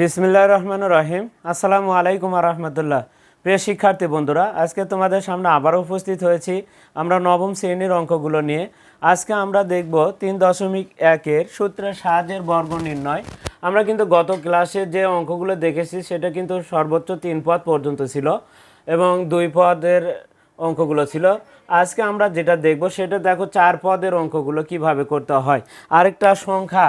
বিসমিল্লাহ রহমান রহিম। আসসালামু আলাইকুম রহমতুল্লাহ। প্রিয় শিক্ষার্থী বন্ধুরা, আজকে তোমাদের সামনে আবারও উপস্থিত হয়েছি আমরা নবম শ্রেণির অঙ্কগুলো নিয়ে। আজকে আমরা দেখব তিন দশমিক একের সূত্রের সাহায্যের বর্গ নির্ণয়। আমরা কিন্তু গত ক্লাসে যে অঙ্কগুলো দেখেছি, সেটা কিন্তু সর্বোচ্চ তিন পদ পর্যন্ত ছিল এবং দুই পদের অঙ্কগুলো ছিল। আজকে আমরা যেটা দেখব, সেটা দেখো চার পদের অঙ্কগুলো কীভাবে করতে হয়। আরেকটা সংখ্যা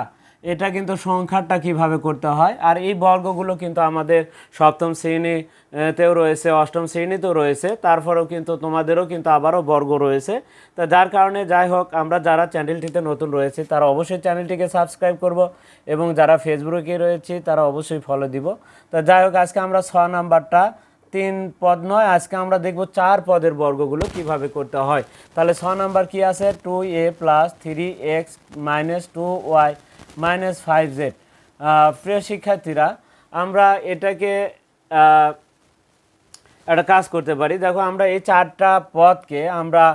এটা কিন্তু সংখ্যাটা কীভাবে করতে হয়? আর এই বর্গগুলো কিন্তু আমাদের সপ্তম শ্রেণীতেও রয়েছে, অষ্টম শ্রেণীতেও রয়েছে। তারপরেও কিন্তু তোমাদেরও কিন্তু আবারও বর্গ রয়েছে। তা যার কারণে যাই হোক, আমরা যারা চ্যানেলটিতে নতুন রয়েছে, তারা অবশ্যই চ্যানেলটিকে সাবস্ক্রাইব করব এবং যারা ফেসবুকে রয়েছে, তারা অবশ্যই ফলো দিব। তা যাই হোক, আজকে আমরা ছ নাম্বারটা তিন পদ নয়, আজকে আমরা দেখব চার পদের বর্গগুলো কীভাবে করতে হয়। তাহলে ছ নাম্বার কি আছে? Two A plus three X minus two Y minus five Z প্রিয় শিক্ষার্থীরা, আমরা এটাকে একটা কাজ করতে পারি। দেখো, আমরা এই চারটা পদকে আমরা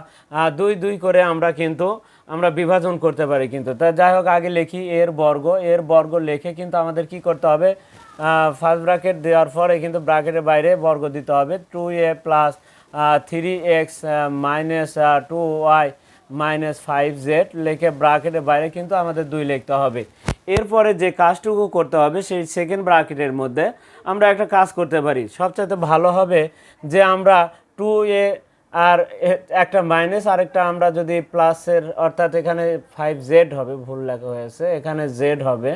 দুই দুই করে আমরা কিন্তু আমরা বিভাজন করতে পারি কিন্তু। তা যাই হোক, আগে লিখি এর বর্গ। এর বর্গ লেখে কিন্তু আমাদের কি করতে হবে? ফার্স্ট ব্র্যাকেট দেওয়ার পরে কিন্তু ব্র্যাকেটের বাইরে বর্গ দিতে হবে। Two A plus three X minus two Y minus five Z লেখে ব্র্যাকেটের বাইরে কিন্তু আমাদের দুই লিখতে হবে। এরপরে যে কাজটুকু করতে হবে সেই সেকেন্ড ব্র্যাকেটের মধ্যে আমরা একটা কাজ করতে পারি। সবচাইতে ভালো হবে যে আমরা টু এ আর একটা মাইনাস আরেকটা আমরা যদি প্লাসের অর্থাৎ এখানে ফাইভ জেড হবে, ভুল লেখা হয়েছে, এখানে জেড হবে।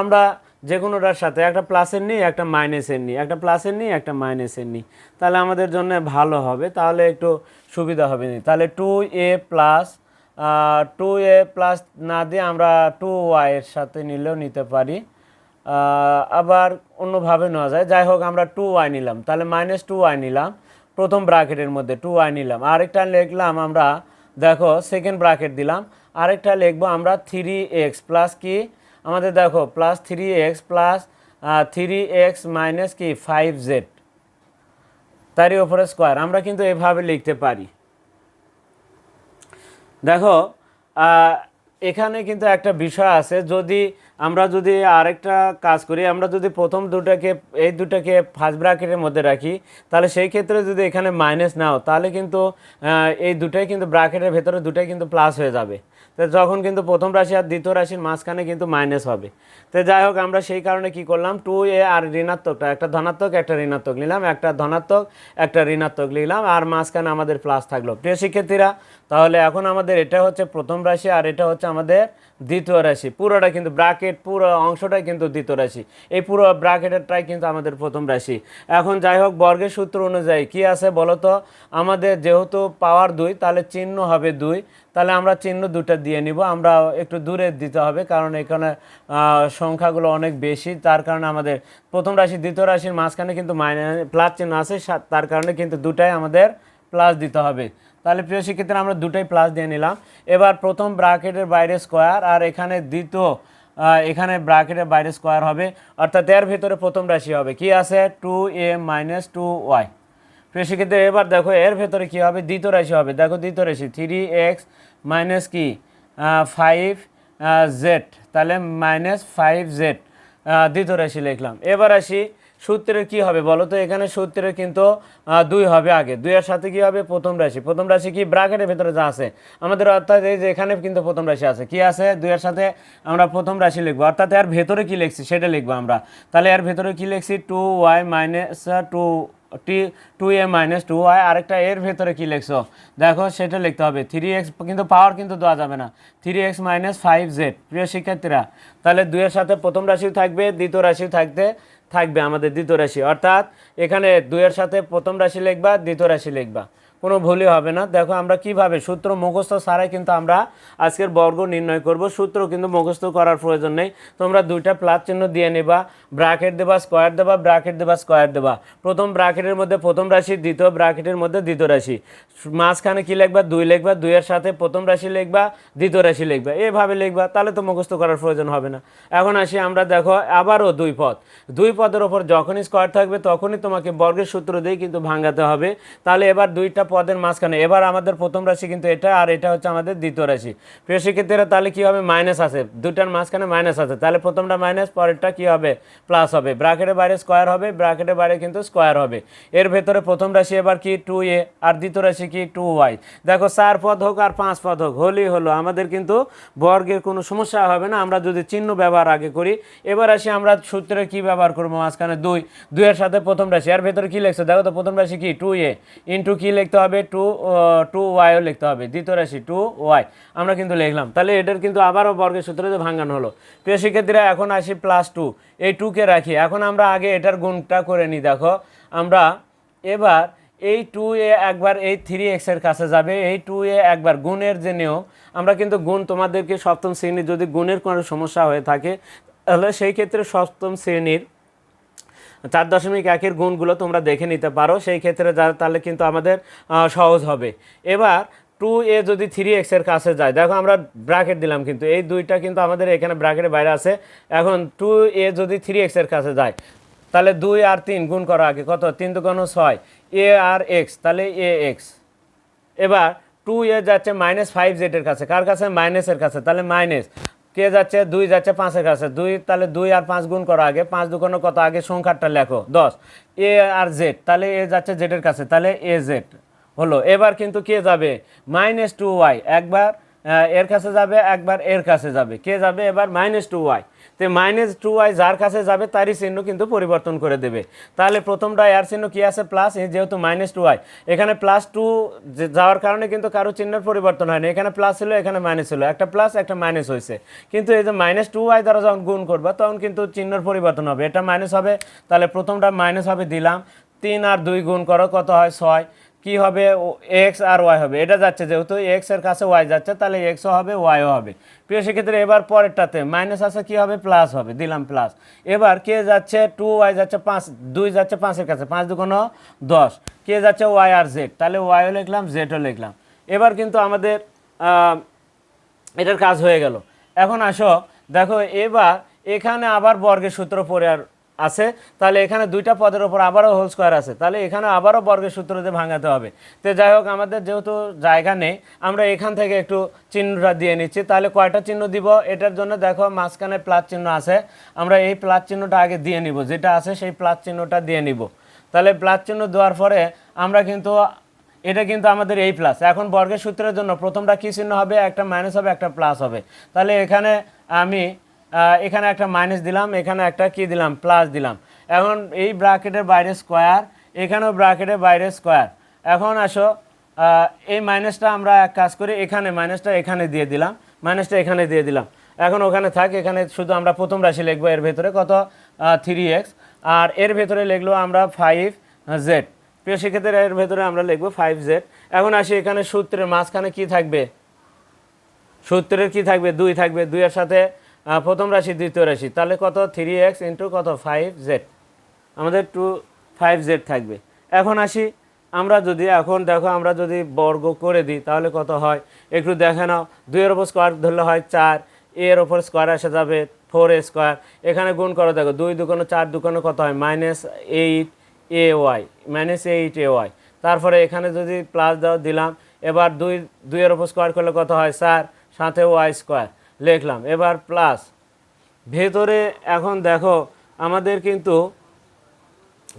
আমরা যে কোনোটার সাথে, একটা প্লাসের নিই, একটা মাইনাসের নিই, একটা প্লাসের নিই, একটা মাইনাসের নিই। তাহলে আমাদের জন্য ভালো হবে, তাহলে একটু সুবিধা হবে। নি তাহলে two A plus two A plus না দিয়ে আমরা টু ওয়াই এর সাথে নিলেও নিতে পারি। আবার অন্যভাবে নেওয়া যায়। যাই হোক, আমরা টু ওয়াই নিলাম। তাহলে মাইনাস টু ওয়াই নিলাম। প্রথম ব্র্যাকেটের মধ্যে টু আই নিলাম। আরেকটা লিখলাম আমরা, দেখো সেকেন্ড ব্র্যাকেট দিলাম। আরেকটা লিখব আমরা থ্রি এক্স প্লাস কি? আমাদের দেখো plus three X plus three X minus কি? ফাইভ জেড তারই ওপরে স্কোয়ার আমরা কিন্তু এভাবে লিখতে পারি। দেখো এখানে কিন্তু একটা বিষয় আছে, যদি আমরা যদি আরেকটা কাজ করি, আমরা যদি প্রথম দুটাকে, এই দুটাকে ফার্স্ট ব্র্যাকেটের মধ্যে রাখি, তাহলে সেই ক্ষেত্রে যদি এখানে মাইনাস নাও, তাহলে কিন্তু এই দুটাই কিন্তু ব্র্যাকেটের ভেতরে দুটাই কিন্তু প্লাস হয়ে যাবে। যখন কিন্তু প্রথম রাশি আর দ্বিতীয় রাশির মাঝখানে কিন্তু মাইনাস হবে। তো যাই হোক, আমরা সেই কারণে কি করলাম? টু এ আর ঋণাত্মকটা একটা ধনাত্মক, একটা ঋণাত্মক নিলাম, একটা ধনাত্মক, একটা ঋণাত্মক নিলাম, আর মাঝখানে আমাদের প্লাস থাকল। প্রিয় শিক্ষার্থীরা, তাহলে এখন আমাদের এটা হচ্ছে প্রথম রাশি আর এটা হচ্ছে আমাদের দ্বিতীয় রাশি। পুরোটা কিন্তু ব্র্যাকেট পুরো অংশটাই কিন্তু দ্বিতীয় রাশি। এই পুরো ব্র্যাকেটেরটাই কিন্তু আমাদের প্রথম রাশি। এখন যাই হোক, বর্গের সূত্র অনুযায়ী কি আছে বলো তো আমাদের যেহেতু পাওয়ার দুই, তাহলে চিহ্ন হবে দুই। তাহলে আমরা চিহ্ন দুটো দিয়ে নিব। আমরা একটু দূরে দিতে হবে কারণ এখানে সংখ্যাগুলো অনেক বেশি। তার কারণে আমাদের প্রথম রাশি, দ্বিতীয় রাশির মাঝখানে কিন্তু মাইনাস প্লাস চিহ্ন আছে। তার কারণে কিন্তু দুটাই আমাদের প্লাস দিতে হবে। তাহলে প্রিয় শিক্ষার্থীরা, আমরা দুটাই প্লাস দিয়ে নিলাম। এবার প্রথম ব্রাকেটের বাইরে স্কোয়ার আর এখানে দ্বিতীয় এখানে ব্রাকেটের বাইরে স্কোয়ার হবে। অর্থাৎ এর ভিতরে প্রথম রাশি হবে। কি আছে? Two A minus two Y শিক্ষার্থী এবার দেখো, এর ভেতরে কি হবে? দ্বিতীয় রাশি হবে। দেখো, দ্বিতীয় রাশি। থ্রি এক্স মাইনাস কি? ফাইভ জেড তাহলে মাইনাস ফাইভ জেড দ্বিতীয় রাশি লিখলাম। এবার আসি সূত্রের কি হবে? বলো তো, এখানে সূত্রের কিন্তু দুই হবে আগে। দুইয়ের সাথে কি হবে? প্রথম রাশি। প্রথম রাশি কি? ব্রাকেটের ভেতরে যা আছে। আমাদের অর্থাৎ এই যে এখানে কিন্তু প্রথম রাশি আছে। কি আছে? দুইয়ের সাথে আমরা প্রথম রাশি লিখব। অর্থাৎ এর ভেতরে কি লিখছি? সেটা লিখব আমরা। তাহলে এর ভেতরে কি লিখছি? Two Y minus two T two A minus two Y আরেকটা এর ভেতরে কি লিখছো? দেখো, সেটা লিখতে হবে। থ্রি এক্স কিন্তু পাওয়ার কিন্তু দেওয়া যাবে না। Three X minus five Z প্রিয় শিক্ষার্থীরা। তাহলে দুইয়ের সাথে প্রথম রাশিও থাকবে, দ্বিতীয় রাশিও থাকতে, থাকবে আমাদের দ্বিতীয় রাশি। অর্থাৎ এখানে দুইয়ের সাথে প্রথম রাশি লিখবা, দ্বিতীয় রাশি লিখবা। কোনো ভুলই হবে না। দেখো, আমরা কীভাবে সূত্র মুখস্থ ছাড়াই কিন্তু আমরা আজকের বর্গ নির্ণয় করব। সূত্র কিন্তু মুখস্থ করার প্রয়োজন নেই। তোমরা দুইটা প্লাস চিহ্ন দিয়ে নেবা, ব্র্যাকেট দেবা, স্কোয়ার দেবা, ব্র্যাকেট দেবা, স্কোয়ার দেবা। প্রথম ব্র্যাকেটের মধ্যে প্রথম রাশি, দ্বিতীয় ব্র্যাকেটের মধ্যে দ্বিতীয় রাশি। মাঝখানে কী লিখবা? দুই লিখবা, দুইয়ের সাথে প্রথম রাশি লিখবা, দ্বিতীয় রাশি লিখবা। এভাবে লিখবা, তাহলে তো মুখস্থ করার প্রয়োজন হবে না। এখন আসি আমরা, দেখো, আবারও দুই পদ। দুই পদের ওপর যখনই স্কোয়ার থাকবে, তখনই তোমাকে বর্গের সূত্র দিয়ে কিন্তু ভাঙাতে হবে। তাহলে এবার দুইটা পদের মাঝখানে। এবার আমাদের প্রথম রাশি কিন্তু এটা, আর এটা হচ্ছে আমাদের দ্বিতীয় রাশি। প্রিয় শিক্ষার্থীরা, তাহলে কী হবে? মাইনাস আছে। দুটার মাঝখানে মাইনাস আছে। তাহলে প্রথমটা মাইনাস, পরেরটা কী হবে? প্লাস হবে। ব্র্যাকেটের বাইরে স্কোয়ার হবে, ব্র্যাকেটের বাইরে কিন্তু স্কোয়ার হবে। এর ভেতরে প্রথম রাশি এবার কি? টু এ আর দ্বিতীয় রাশি কি? টু ওয়াই দেখো, চার পদ হোক আর পাঁচ পদ হোক, হলেই হলো। আমাদের কিন্তু বর্গের কোনো সমস্যা হবে না। আমরা যদি চিহ্ন ব্যবহার আগে করি, এবার আসি আমরা সূত্রে কি ব্যবহার করব? মাঝখানে দুই। দুইয়ের সাথে প্রথম রাশি। এর ভেতরে কি লিখছে? দেখো তো, প্রথম রাশি কি? টু এ ইন্টু কী লিখতে হবে টু টু ওয়াইও লিখতে হবে, দ্বিতীয় রাশি টু ওয়াই। আমরা কিন্তু লিখলাম। তাহলে এটার কিন্তু আবারও বর্গের সূত্রে ভাঙানো হলো। প্রিয় শিক্ষার্থীরা, এখন আসি প্লাস টু এই টুকে রাখি। এখন আমরা আগে এটার গুণটা করে নিই, দেখো। আমরা এবার এই টু এ একবার এই থ্রি এক্সের কাছে যাবে। এই টু এ একবার গুণের যে নিয়ম, আমরা কিন্তু গুণ তোমাদেরকে সপ্তম শ্রেণির যদি গুণের কোনো সমস্যা হয়ে থাকে, তাহলে সেই ক্ষেত্রে সপ্তম শ্রেণির চার দশমিক একের গুণগুলো তোমরা দেখে নিতে পারো, সেই ক্ষেত্রে যা, তাহলে কিন্তু আমাদের সহজ হবে। এবার টু এ যদি থ্রি এক্সের কাছে যায়, দেখো আমরা ব্র্যাকেট দিলাম কিন্তু, এই দুইটা কিন্তু আমাদের এখানে ব্র্যাকেটের বাইরে আছে। এখন টু এ যদি থ্রি এক্সের কাছে যায়, তাহলে দুই আর তিন গুণ করো আগে, কত? তিন দুগুণ ছয়। এ আর এক্স তাহলে এ এক্স এবার টু এ যাচ্ছে মাইনাস ফাইভ জেডের কাছে, কার কাছে? মাইনাসের কাছে, তাহলে মাইনাস কে যাচ্ছে, দুই যাচ্ছে, পাঁচের কাছে। দুই, তাহলে দুই আর পাঁচ গুণ করা আগে। পাঁচ দুগুণ কত? আগে সংখ্যাটা লেখো। দশ। এ আর জেড। তাহলে এ যাচ্ছে জেডের কাছে। তাহলে এ জেড হলো। এবার কিন্তু কে যাবে? Minus two Y. একবার এর কাছে যাবে, একবার এর কাছে যাবে। কে যাবে? এবার মাইনাস টু ওয়াই। তো মাইনাস টু ওয়াই যার কাছে যাবে তারই চিহ্ন কিন্তু পরিবর্তন করে দেবে। তাহলে প্রথমটা এর চিহ্ন কি আছে? প্লাস যেহেতু মাইনাস টু ওয়াই এখানে প্লাস টু যাওয়ার কারণে কিন্তু কারও চিহ্নের পরিবর্তন হয়নি। এখানে প্লাস ছিল, এখানে মাইনাস ছিল। একটা প্লাস একটা মাইনাস হয়েছে। কিন্তু এই যে মাইনাস টু ওয়াই দ্বারা যখন গুণ করবে, তখন কিন্তু চিহ্নের পরিবর্তন হবে। এটা মাইনাস হবে। তাহলে প্রথমটা মাইনাস হবে দিলাম। তিন আর দুই গুণ করো, কত হয়? ছয়। কি হবে? এক্স আর ওয়াই হবে। এটা যাচ্ছে, যেহেতু এক্সের কাছে ওয়াই যাচ্ছে, তাহলে এক্সও হবে ওয়াইও হবে। প্রিয়, সেক্ষেত্রে এবার পরেরটাতে মাইনাস আছে কি হবে? প্লাস হবে। দিলাম প্লাস। এবার কে যাচ্ছে? টু ওয়াই যাচ্ছে পাঁচ, দুই যাচ্ছে পাঁচের কাছে, পাঁচ দুগুণ দশ। কে যাচ্ছে? ওয়াই আর জেড। তাহলে ওয়াইও লিখলাম জেডও লিখলাম। এবার কিন্তু আমাদের এটার কাজ হয়ে গেল। এখন আসো, দেখো, এবার এখানে আবার বর্গের সূত্র পড়ে আর আছে, তাহলে এখানে দুইটা পদের ওপর আবারও হোল স্কোয়ার আছে। তাহলে এখানে আবারও বর্গের সূত্র দিয়ে ভাঙাতে হবে। তো যাই হোক, আমাদের যেহেতু জায়গা নেই, আমরা এখান থেকে একটু চিহ্নটা দিয়ে নিচ্ছি। তাহলে কয়টা চিহ্ন দিব? এটার জন্য দেখো মাঝখানে প্লাস চিহ্ন আছে। আমরা এই প্লাস চিহ্নটা আগে দিয়ে নিব। যেটা আছে সেই প্লাস চিহ্নটা দিয়ে নিব। তাহলে প্লাস চিহ্ন দেওয়ার পরে আমরা কিন্তু, এটা কিন্তু আমাদের এই প্লাস এখন বর্গের সূত্রের জন্য প্রথমটা কী চিহ্ন হবে? একটা মাইনাস হবে, একটা প্লাস হবে। তাহলে এখানে আমি এখানে একটা মাইনাস দিলাম, এখানে একটা কি দিলাম? প্লাস দিলাম। এখন এই ব্র্যাকেটের বাইরে স্কোয়ার এখানেও ব্র্যাকেটের বাইরে স্কোয়ার এখন আসো এই মাইনাসটা আমরা এক কাজ করি, এখানে মাইনাসটা এখানে দিয়ে দিলাম মাইনাসটা এখানে দিয়ে দিলাম। এখন ওখানে থাক, এখানে শুধু আমরা প্রথম রাশি লিখব, এর ভেতরে কত? থ্রি এক্স আর এর ভেতরে লিখলো আমরা ফাইভ জেড প্রিয় শিক্ষার্থীরা এর ভেতরে আমরা লিখব ফাইভ জেড এখন আসি এখানে সূত্রের মাঝখানে কি থাকবে? সূত্রের কি থাকবে? দুই থাকবে। দুইয়ের সাথে প্রথম রাশি, দ্বিতীয় রাশি। তাহলে কত? থ্রি এক্স ইন্টু কত? ফাইভ জেড আমাদের টু ফাইভ জেড থাকবে। এখন আসি, আমরা যদি, এখন দেখো, আমরা যদি বর্গ করে দিই, তাহলে কত হয়? একটু দেখে নাও। দুইয়ের ওপর স্কোয়ার ধরলে হয় চার এর ওপর স্কোয়ার এসে যাবে ফোর স্কোয়ার এখানে গুণ করো, দেখো, দুই দুকোনো চার দুকোনো কত হয়? Minus eight A Y minus eight A Y তারপরে এখানে যদি প্লাস দাও, দিলাম। এবার দুই, দুইয়ের ওপর স্কোয়ার করলে কত হয়? চার, সাথে ওয়াই স্কোয়ার লিখলাম। এবার প্লাস ভেতরে এখন দেখো, আমাদের কিন্তু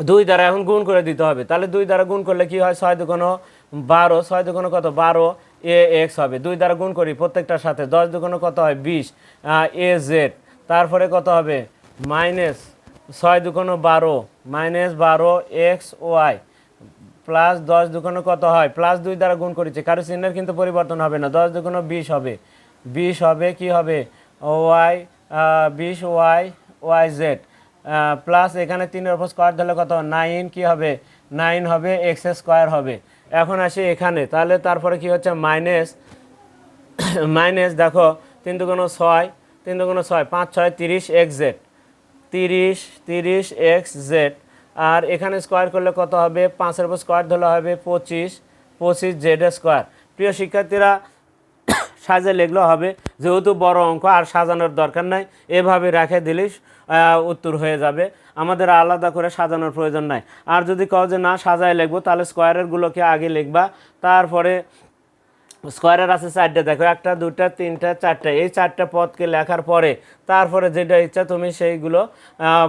দুই দ্বারা এখন গুণ করে দিতে হবে। তাহলে দুই দ্বারা গুণ করলে কি হয়? ছয় দুগুণ বারো। ছয় দুগুণ কত? বারো। এ এক্স হবে। দুই দ্বারা গুণ করি প্রত্যেকটার সাথে। দশ দুগুণ কত হয়? বিশ। A Z. তারপরে কত হবে? মাইনাস ছয় দুগুণ বারো। মাইনাস বারো এক্স ওয়াই। প্লাস দশ দুগুণ কত হয়? প্লাস দুই দ্বারা গুণ করেছে। কারও চিহ্নের কিন্তু পরিবর্তন হবে না। দশ দুগুণ বিশ হবে। বিশ হবে, কি হবে? ওয়াই বিশ ওয়াই ওয়াই জেড। প্লাস এখানে তিনের ওপর স্কোয়ার ধরলে কত? নাইন কি হবে? নাইন হবে এক্স স্কোয়ার হবে। এখন আসি এখানে। তাহলে তারপরে কি হচ্ছে? মাইনাস মাইনাস দেখো, তিন দুগুণ ছয়, তিন দুগুণ ছয়, পাঁচ, ছয়, তিরিশ এক্স জেড তিরিশ তিরিশ এক্স জেড আর এখানে স্কোয়ার করলে কত হবে? পাঁচের উপর স্কোয়ার ধরলে হবে পঁচিশ পঁচিশ জেড স্কোয়ার প্রিয় শিক্ষার্থীরা সাজে লিখলেও হবে। যেহেতু বড় অঙ্ক আর সাজানোর দরকার নাই। এভাবে রেখে আহ, উত্তর হয়ে যাবে। আমাদের আলাদা করে সাজানোর প্রয়োজন নাই। আর যদি কও যে না সাজায় লিখব তাহলে স্কোয়ারেরগুলোকে আগে লিখবা। তারপরে স্কোয়ারের আছে চারটে দেখো একটা দুটা তিনটা চারটা। এই চারটা পদকে লেখার পরে তারপরে যেটা ইচ্ছা তুমি সেইগুলো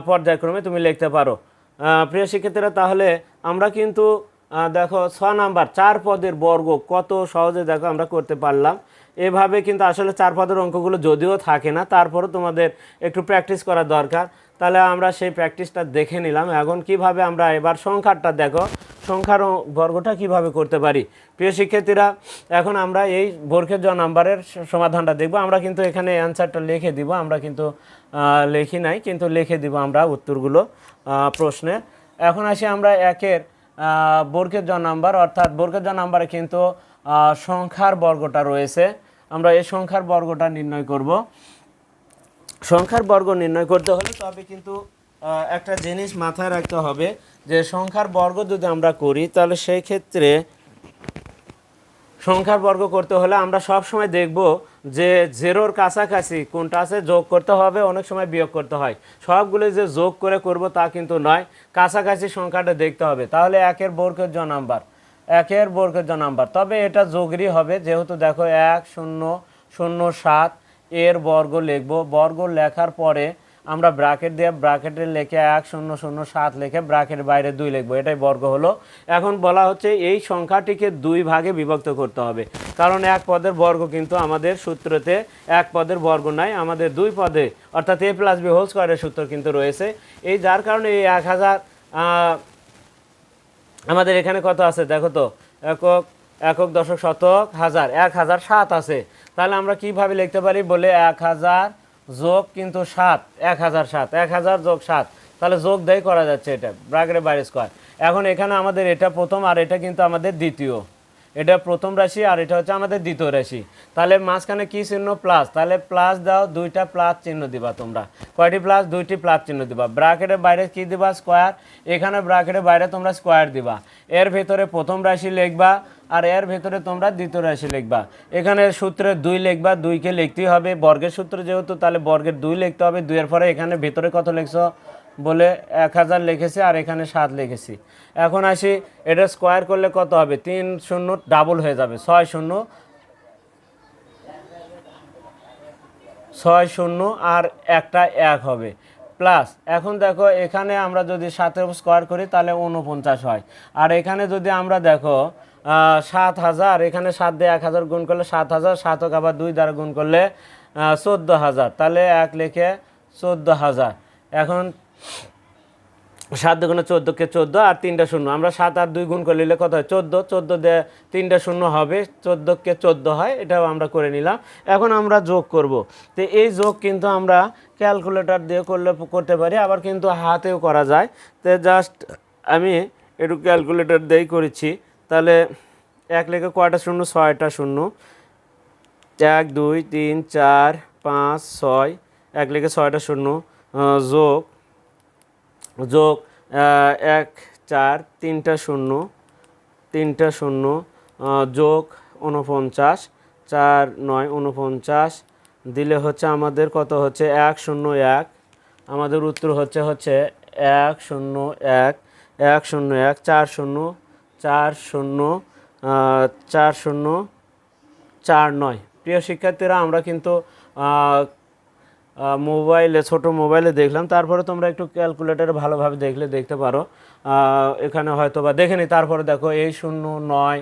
পর্যায়ক্রমে তুমি লিখতে পারো। প্রিয় শিক্ষার্থীরা তাহলে আমরা কিন্তু দেখো ছ নাম্বার চার পদের বর্গ কত সহজে দেখো আমরা করতে পারলাম। এভাবে কিন্তু আসলে চার পদের অঙ্কগুলো যদিও থাকে না তারপরও তোমাদের একটু প্র্যাকটিস করা দরকার। তাহলে আমরা সেই প্র্যাকটিসটা দেখে নিলাম। এখন কীভাবে আমরা এবার সংখ্যাটা দেখো সংখ্যার বর্গটা কীভাবে করতে পারি? প্রিয় শিক্ষার্থীরা এখন আমরা এই বর্গের জ নাম্বারের সমাধানটা দেখব। আমরা কিন্তু এখানে অ্যান্সারটা লিখে দিব। আমরা কিন্তু লিখি নাই কিন্তু লিখে দিব আমরা উত্তরগুলো আহ, প্রশ্নের এখন আসি আমরা একের বর্গের জ নাম্বার। অর্থাৎ বর্গের জ নাম্বারে কিন্তু সংখ্যার বর্গটা রয়েছে। আমরা এই সংখ্যার বর্গটা নির্ণয় করব। সংখ্যার বর্গ নির্ণয় করতে হলে তবে কিন্তু একটা জিনিস মাথায় রাখতে হবে যে সংখ্যার বর্গ যদি আমরা করি, তাহলে সেই ক্ষেত্রে সংখ্যার বর্গ করতে হলে আমরা সব সময় দেখব যে জেরোর কাছাকাছি কোনটা আছে যোগ করতে হবে, অনেক সময় বিয়োগ করতে হয়। সবগুলো যে যোগ করে করব তা কিন্তু নয়, কাছাকাছি সংখ্যাটা দেখতে হবে। তাহলে একের বর্গের জ নাম্বার একের বর্গের জ নাম্বার তবে এটা যোগেরই হবে, যেহেতু দেখো এক, শূন্য শূন্য, সাত এর বর্গ লিখব। বর্গ লেখার পরে আমরা ব্র্যাকেট দিয়ে ব্র্যাকেটে লিখে এক, শূন্য শূন্য, সাত লিখে ব্র্যাকেট বাইরে দুই লিখব। এটাই বর্গ হলো। এখন বলা হচ্ছে এই সংখ্যাটিকে দুই ভাগে বিভক্ত করতে হবে। কারণ এক পদের বর্গ কিন্তু আমাদের সূত্রতে এক পদের বর্গ নাই, আমাদের দুই পদে, অর্থাৎ এ প্লাস বি হোল স্কোয়ারের সূত্র কিন্তু রয়েছে। এই যার কারণে এই এক হাজার আমাদের এখানে কত আছে? দেখো তো, একক একক দশক শতক হাজার, এক হাজার সাত আছে। তাহলে আমরা কীভাবে লিখতে পারি? বলে এক হাজার যোগ কিন্তু সাত, এক হাজার সাত, এক হাজার যোগ সাত। তাহলে যোগ দেয় করা যাচ্ছে এটা ব্রাগরে বাইরে স্কোয়ার এখন এখানে আমাদের এটা প্রথম আর এটা কিন্তু আমাদের দ্বিতীয়। এটা প্রথম রাশি আর এটা হচ্ছে আমাদের দ্বিতীয় রাশি। তাহলে মাঝখানে কি চিহ্ন? প্লাস তাহলে প্লাস দাও, দুইটা প্লাস চিহ্ন দিবা তোমরা। কয়টি প্লাস দুইটি প্লাস চিহ্ন দিবা। ব্রাকেটের বাইরে কি দিবা? স্কোয়ার এখানে ব্রাকেটের বাইরে তোমরা স্কোয়ার দিবা। এর ভেতরে প্রথম রাশি লিখবা আর এর ভেতরে তোমরা দ্বিতীয় রাশি লিখবা। এখানে সূত্রে দুই লিখবা, দুইকে লিখতেই হবে। বর্গের সূত্র যেহেতু, তাহলে বর্গের দুই লিখতে হবে। দুইয়ের পরে এখানে ভেতরে কত লিখছো? বলে এক হাজার লিখেছি আর এখানে সাত লিখেছি। এখন আসি, এটা স্কোয়ার করলে কত হবে? তিন শূন্য ডাবল হয়ে যাবে। ছয় শূন্য ছয় শূন্য আর একটা এক হবে। প্লাস এখন দেখো, এখানে আমরা যদি সাতের স্কোয়ার করি, তাহলে উনপঞ্চাশ হয়। আর এখানে যদি আমরা দেখো সাত হাজার, এখানে সাত দিয়ে এক হাজার গুণ করলে সাত হাজার, সাতক আবার দুই দ্বারা গুণ করলে চোদ্দ হাজার। তাহলে এক লেখে চোদ্দ হাজার। এখন সাত দুগুণে চোদ্দোকে চোদ্দ আর তিনটা শূন্য। আমরা সাত আর দুই গুণ করে নিলে কত হয়? চোদ্দ। চোদ্দ দিয়ে তিনটা শূন্য হবে। চোদ্দোকে চোদ্দ হয়, এটাও আমরা করে নিলাম। এখন আমরা যোগ করব। তো এই যোগ কিন্তু আমরা ক্যালকুলেটর দিয়ে করলে করতে পারি, আবার কিন্তু হাতেও করা যায়। তো জাস্ট আমি একটু ক্যালকুলেটর দিয়েই করেছি। তাহলে এক লেখে কয়টা শূন্য? ছয়টা শূন্য। এক, দুই, তিন, চার, পাঁচ, ছয়। এক লেখে ছয়টা শূন্য যোগ। যোগ এক, চার, তিনটা শূন্য তিনটা শূন্য যোগ উনপঞ্চাশ চার, নয় উনপঞ্চাশ দিলে হচ্ছে আমাদের কত হচ্ছে? এক, শূন্য, এক। আমাদের উত্তর হচ্ছে হচ্ছে এক, শূন্য, এক এক, শূন্য, এক, চার, শূন্য চার শূন্য চার শূন্য, চার, নয়। প্রিয় শিক্ষার্থীরা, আমরা কিন্তু মোবাইলে, ছোট মোবাইলে দেখলাম। তারপরে তোমরা একটু ক্যালকুলেটারে ভালোভাবে দেখলে দেখতে পারো। এখানে হয়তো বা দেখে নিই তারপরে দেখো এই শূন্য নয়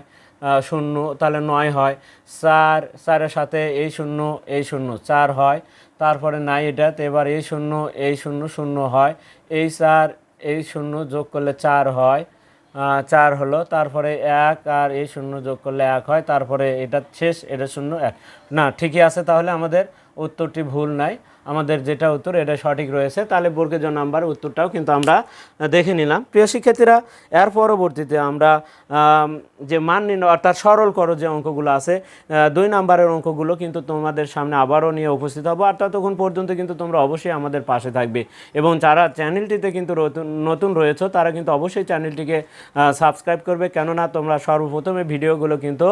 শূন্য, তাহলে নয় হয়। চার, চারের সাথে এই শূন্য এই শূন্য, চার হয়। তারপরে নাই এটা, তো এবার এই শূন্য এই শূন্য শূন্য হয়। এই চার, এই শূন্য যোগ করলে চার হয়। চার হলো, তারপরে এক আর এই শূন্য যোগ করলে এক হয়। তারপরে এটা শেষ, এটা শূন্য এক। না, ঠিকই আছে তাহলে আমাদের উত্তরটি ভুল নাই। আমাদের যেটা উত্তর, এটা সঠিক রয়েছে। তাহলে বর্গের নাম্বার উত্তরটাও কিন্তু আমরা দেখে নিলাম। প্রিয় শিক্ষার্থীরা, এর পরবর্তীতে আমরা যে মান নির্ণয়, অর্থাৎ সরল করো যে অঙ্কগুলো আছে দুই নাম্বারের অঙ্কগুলো কিন্তু তোমাদের সামনে আবারও নিয়ে উপস্থিত হব। আর ততক্ষণ পর্যন্ত কিন্তু তোমরা অবশ্যই আমাদের পাশে থাকবে। এবং যারা চ্যানেলটিতে কিন্তু নতুন রয়েছে, তারা কিন্তু অবশ্যই চ্যানেলটিকে সাবস্ক্রাইব করবে। কেননা তোমরা সর্বপ্রথমে ভিডিওগুলো কিন্তু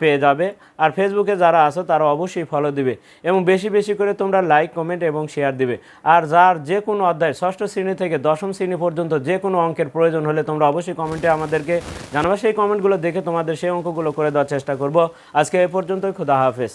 পেয়ে যাবে। আর ফেসবুকে যারা আছো, তারা অবশ্যই ফলো দিবে। এবং বেশি বেশি করে তোমরা লাইক কমেন্ট এবং শেয়ার দিবে। আর যার যে কোনো অধ্যায়, ষষ্ঠ শ্রেণি থেকে দশম শ্রেণি পর্যন্ত যে কোনো অঙ্কের প্রয়োজন হলে তোমরা অবশ্যই কমেন্টে আমাদেরকে জানাবে। সেই কমেন্টগুলো দেখে তোমাদের সেই অঙ্কগুলো করে দেওয়ার চেষ্টা করব। আজকে এ পর্যন্তই, খুদা হাফেজ।